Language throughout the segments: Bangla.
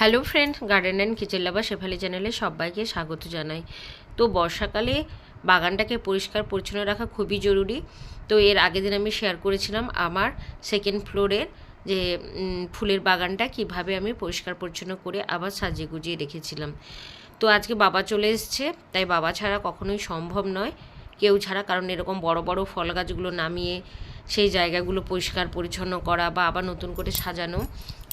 Hello friend garden and kitchen lover Shefali চ্যানেলে সবাইকে স্বাগত জানাই। তো বর্ষাকালে বাগানটাকে পরিষ্কার, পরিচ্ছন্ন রাখা খুবই জরুরি। তো এর আগের দিন আমি শেয়ার করেছিলাম আমার সেকেন্ড ফ্লোরের যে ফুলের বাগানটা কীভাবে আমি পরিষ্কার, পরিচ্ছন্ন করে আবার সাজিয়ে গুজিয়ে রেখেছিলাম। তো আজকে বাবা চলে এসছে, তাই বাবা ছাড়া কখনোই সম্ভব নয়। কেউ ছাড়া, কারণ এরকম বড় বড় ফল গাছগুলো নামিয়ে সেই জায়গাগুলো পরিষ্কার পরিচ্ছন্ন করা বা আবার নতুন করে সাজানো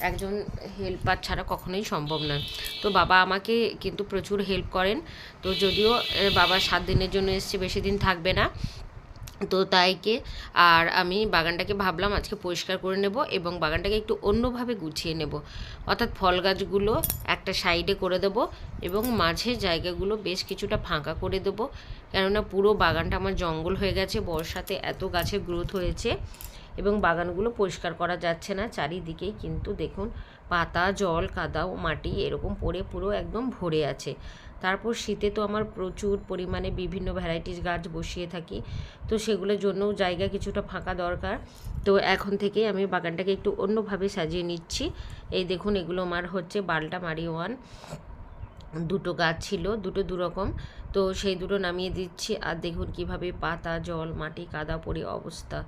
একজন হেল্পার ছাড়া কখনোই সম্ভব নয়। তো বাবা আমাকে কিন্তু প্রচুর হেল্প করেন। তো যদিও বাবা সাত দিনের জন্য এসছে, বেশি দিন থাকবে না। তো তাইকে আর আমি বাগানটাকে ভাবলাম আজকে পরিষ্কার করে নেব এবং বাগানটাকে একটু অন্যভাবে গুছিয়ে নেব। অর্থাৎ ফল গাছগুলো একটা সাইডে করে দেব এবং মাঝের জায়গাগুলো বেশ কিছুটা ফাঁকা করে দেব। কেননা পুরো বাগানটা আমার জঙ্গল হয়ে গেছে, বর্ষাতে এত গাছে গ্রোথ হয়েছে। এবং বাগানগুলো পরিষ্কার করা যাচ্ছে না। চারিদিকেই কিন্তু দেখুন পাতা, জল, কাদা ও মাটি এরকম পড়ে পুরো একদম ভরে আছে। তারপর শীতে তো আমার প্রচুর পরিমাণে বিভিন্ন ভ্যারাইটিস গাছ বসিয়ে থাকি। তো সেগুলোর জন্যও জায়গা কিছুটা ফাঁকা দরকার। তো এখন থেকে আমি বাগানটাকে একটু অন্যভাবে সাজিয়ে নিচ্ছি। এই দেখুন এগুলো আমার হচ্ছে বালটা মারি ওয়ান দুটো গাছ ছিল, দুটো দুরকম। তো সেই দুটো নামিয়ে দিচ্ছি। আর দেখুন কীভাবে পাতা, জল, মাটি, কাদা পড়ে অবস্থা।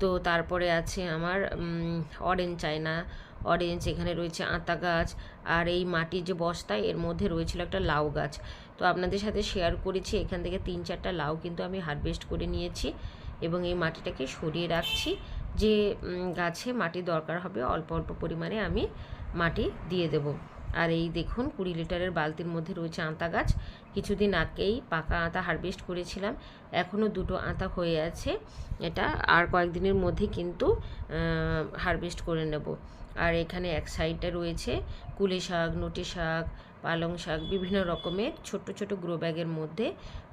তো তারপরে আছে আমার অরেঞ্জ চায়না। অরেঞ্জ এখানে রয়েছে আতা গাছ আর এই মাটির যে বস্তায় এর মধ্যে রয়েছিল একটা লাউ গাছ। তো আপনাদের সাথে শেয়ার করেছি, এখান থেকে তিন চারটা লাউ কিন্তু আমি হারভেস্ট করে নিয়েছি এবং এই মাটিটাকে সরিয়ে রাখছি যে গাছে মাটি দরকার হবে, অল্প অল্প পরিমাণে আমি মাটি দিয়ে দেবো। আর এই দেখুন, কুড়ি লিটারের বালতির মধ্যে রয়েছে আঁতা গাছ। কিছুদিন আগেই পাকা আতা হারভেস্ট করেছিলাম। এখনও দুটো আতা হয়ে আছে। এটা আর কয়েকদিনের মধ্যে কিন্তু হারভেস্ট করে নেব। আর এখানে এক সাইডে রয়েছে কুলে শাক, নটি শাক, পালং শাক, বিভিন্ন রকমের ছোট ছোট গ্রো ব্যাগের মধ্যে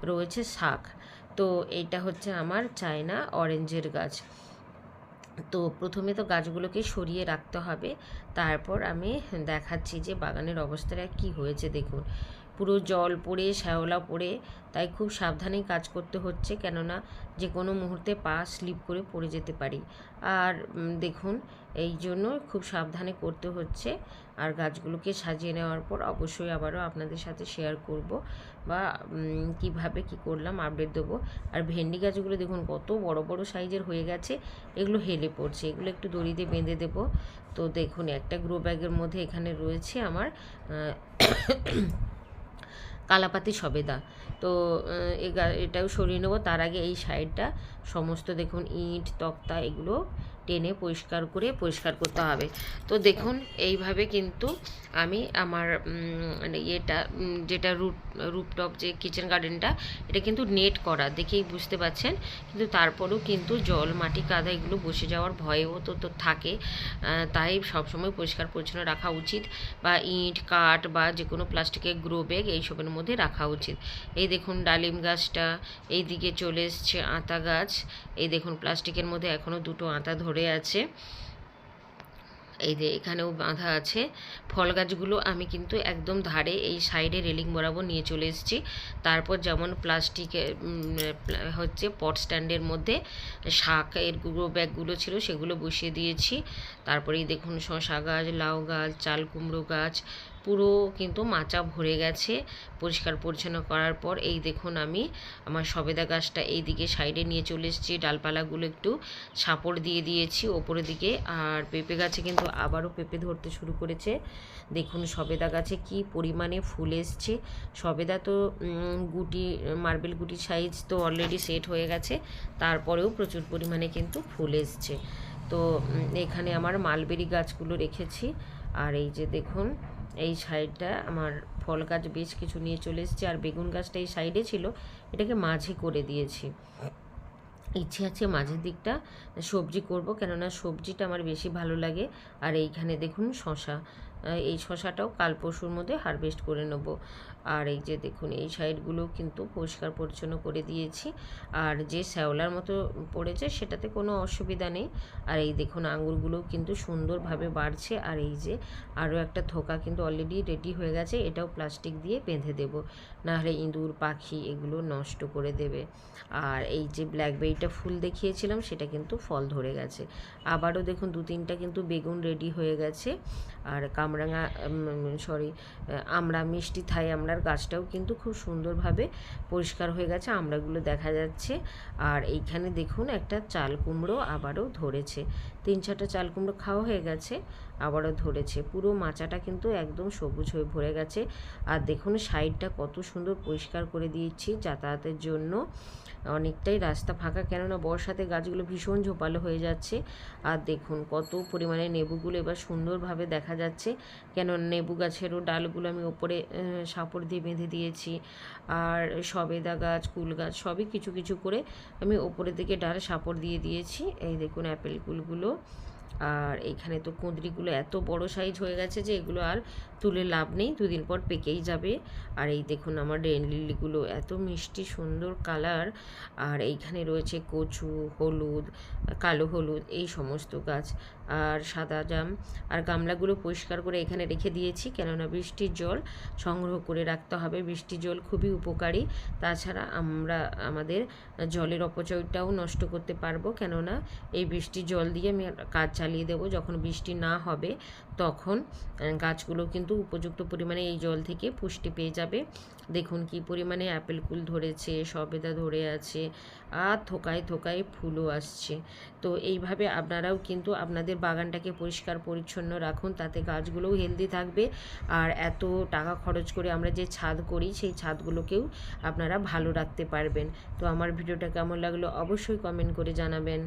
রয়েছে শাক। তো এইটা হচ্ছে আমার চায়না অরেঞ্জের গাছ। তো প্রথমে তো গাছগুলোকে সরিয়ে রাখতে হবে। তারপর আমি দেখাচ্ছি যে বাগানের অবস্থাটা কি হয়েছে, দেখুন। পুরো জল পড়ে, শ্যাওলা পড়ে, তাই খুব সাবধানেই কাজ করতে হচ্ছে। কেননা যে কোনো মুহূর্তে পা স্লিপ করে পড়ে যেতে পারি। আর দেখুন, এই জন্য খুব সাবধানে করতে হচ্ছে। আর গাছগুলোকে সাজিয়ে নেওয়ার পর অবশ্যই আবারও আপনাদের সাথে শেয়ার করব বা কীভাবে কি করলাম আপডেট দেবো। আর ভেন্ডি গাছগুলো দেখুন, কত বড় বড় সাইজের হয়ে গেছে। এগুলো হেলে পড়ছে। এগুলো একটু দড়ি দিয়ে বেঁধে দেবো। তো দেখুন, একটা গ্রো ব্যাগের মধ্যে এখানে রয়েছে আমার কালাপাতি সবেদা। তো এটাও সরিয়ে নেব। তার আগে এই সাইডটা, সমস্ত দেখুন, ইট, তক্তা, এগুলো টেনে পরিষ্কার করে পরিষ্কার করতে হবে। তো দেখুন, এইভাবে কিন্তু আমি আমার মানে ইয়েটা যেটা রুট, রুপটপ যে কিচেন গার্ডেনটা, এটা কিন্তু নেট করা, দেখেই বুঝতে পাচ্ছেন। কিন্তু তারপরেও কিন্তু জল, মাটি, কাদা এগুলো বসে যাওয়ার ভয়ও তো তো থাকে। তাই সবসময় পরিষ্কার পরিচ্ছন্ন রাখা উচিত বা ইট, কাঠ বা যে কোনো প্লাস্টিকের গ্রো ব্যাগ এইসবের মধ্যে রাখা উচিত। এই দেখুন ডালিম গাছটা এই দিকে চলে এসছে আতা গাছ। এই দেখুন প্লাস্টিকের মধ্যে এখনও দুটো আতা ধরে আছে। এই যে এখানেও বাঁধা আছে। ফল গাছগুলো আমি কিন্তু একদম ধারে এই সাইডে রেলিং বরাবর নিয়ে চলে এসেছি। তারপর যেমন প্লাস্টিকে হচ্ছে পট স্ট্যান্ডের মধ্যে শাকের গ্রো ব্যাগগুলো ছিল সেগুলো বসিয়ে দিয়েছি। তারপরেই দেখুন শশা গাছ, লাউ গাছ, চাল কুমড়ো গাছ পুরো কিন্তু মাচা ভরে গেছে। পরিষ্কার পরিচ্ছন্ন করার পর এই দেখুন আমি আমার সবেদা গাছটা এই দিকে সাইডে নিয়ে চলে এসেছি। ডালপালাগুলো একটু সাপড় দিয়ে দিয়েছি ওপরের দিকে। আর পেঁপে গাছে কিন্তু আবারও পেঁপে ধরতে শুরু করেছে। দেখুন সবেদা গাছে কি পরিমাণে ফুল এসছে। সবেদা তো গুটি, মার্বেল গুটি সাইজ তো অলরেডি সেট হয়ে গেছে। তারপরেও প্রচুর পরিমাণে কিন্তু ফুল এসছে। তো এখানে আমার মালবেরি গাছগুলো রেখেছি। আর এই যে দেখুন এই সাইডটা আমার ফল গাছ বেশ কিছু নিয়ে চলে এসেছি, আর বেগুন গাছটা এই সাইডে ছিল, এটাকে মাঝে করে দিয়েছি। ইচ্ছে আছে মাঝের দিকটা সবজি করব, কেননা সবজিটা আমার বেশি ভালো লাগে। আর এইখানে দেখুন শশা এই শশাটাও কাল পরশুর মধ্যে হারভেস্ট করে নেব। আর এই যে দেখুন, এই সাইডগুলো কিন্তু পরিষ্কার পরিচ্ছন্ন করে দিয়েছি। আর যে শ্যাওলার মতো পড়েছে, সেটাতে কোনো অসুবিধা নেই। আর এই দেখুন আঙুরগুলোও কিন্তু সুন্দরভাবে বাড়ছে। আর এই যে আরও একটা থোকা কিন্তু অলরেডি রেডি হয়ে গেছে, এটাও প্লাস্টিক দিয়ে বেঁধে দেব। নাহলে ইঁদুর, পাখি এগুলো নষ্ট করে দেবে। আর এই যে ব্ল্যাকবেরিটা ফুল দেখিয়েছিলাম, সেটা কিন্তু ফল ধরে গেছে। আবারও দেখুন দু তিনটা কিন্তু বেগুন রেডি হয়ে গেছে। আর কামরাঙা সরি আমরা মিষ্টি থাই আমরার গাছটাও কিন্তু খুব সুন্দরভাবে পরিষ্কার হয়ে গেছে আমড়াগুলো দেখা যাচ্ছে। আর এইখানে দেখুন একটা চাল কুমড়ো আবারও ধরেছে। তিন চারটা চাল কুমড়ো খাওয়া হয়ে গেছে। আবারও ধরেছে। পুরো মাচাটা কিন্তু একদম সবুজ হয়ে ভরে গেছে। আর দেখুন, সাইডটা কত সুন্দর পরিষ্কার করে দিয়েছি যাতায়াতের জন্য। অনেকটাই রাস্তা ফাঁকা, কেননা বর্ষাতে গাছগুলো ভীষণ ঝোপালো হয়ে যাচ্ছে। আর দেখুন, কত পরিমাণে নেবুগুলো এবার সুন্দরভাবে দেখা যাচ্ছে। কেন নেবু গাছেরও ডালগুলো আমি ওপরে সাপড় দিয়ে বেঁধে দিয়েছি। আর সবেদা গাছ, কুল গাছ, সবই কিছু কিছু করে আমি ওপরের দিকে ডাল সাপড় দিয়ে দিয়েছি। এই দেখুন, অ্যাপেল কুলগুলো। আর এখানে তো কুঁদরিগুলো এত বড় সাইজ হয়ে গেছে যে এগুলো আর তুলে লাভ নেই, দুদিন পর পেকেই যাবে। আর এই দেখুন আমার রেন লিলিগুলো, এত মিষ্টি সুন্দর কালার। আর এইখানে রয়েছে কচু, হলুদ, কালো হলুদ, এই সমস্ত গাছ। আর সাদা জাম। আর গামলাগুলো পরিষ্কার করে এখানে রেখে দিয়েছি, কেননা বৃষ্টির জল সংগ্রহ করে রাখতে হবে। বৃষ্টির জল খুবই উপকারী। তাছাড়া আমরা, আমাদের জলের অপচয়টাও নষ্ট করতে পারব, কেননা এই বৃষ্টির জল দিয়ে আমি কাজ চালিয়ে দেবো। যখন বৃষ্টি না হবে তখন গাছগুলো কিন্তু উপযুক্ত পরিমাণে এই জল থেকে পুষ্টি পেয়ে যাবে। দেখুন কি পরিমাণে অ্যাপেল কুল ধরেছে, সবেদা ধরে আছে, আর থোকায় থোকায় ফুলও আসছে। তো এইভাবে আপনারাও কিন্তু আপনাদের বাগানটাকে পরিষ্কার পরিচ্ছন্ন রাখুন, তাতে গাছগুলোও হেলদি থাকবে। আর এত টাকা খরচ করে আমরা যে ছাদ করি, সেই ছাদগুলোকেও আপনারা ভালো রাখতে পারবেন। তো আমার ভিডিওটা কেমন লাগল অবশ্যই কমেন্ট করে জানাবেন।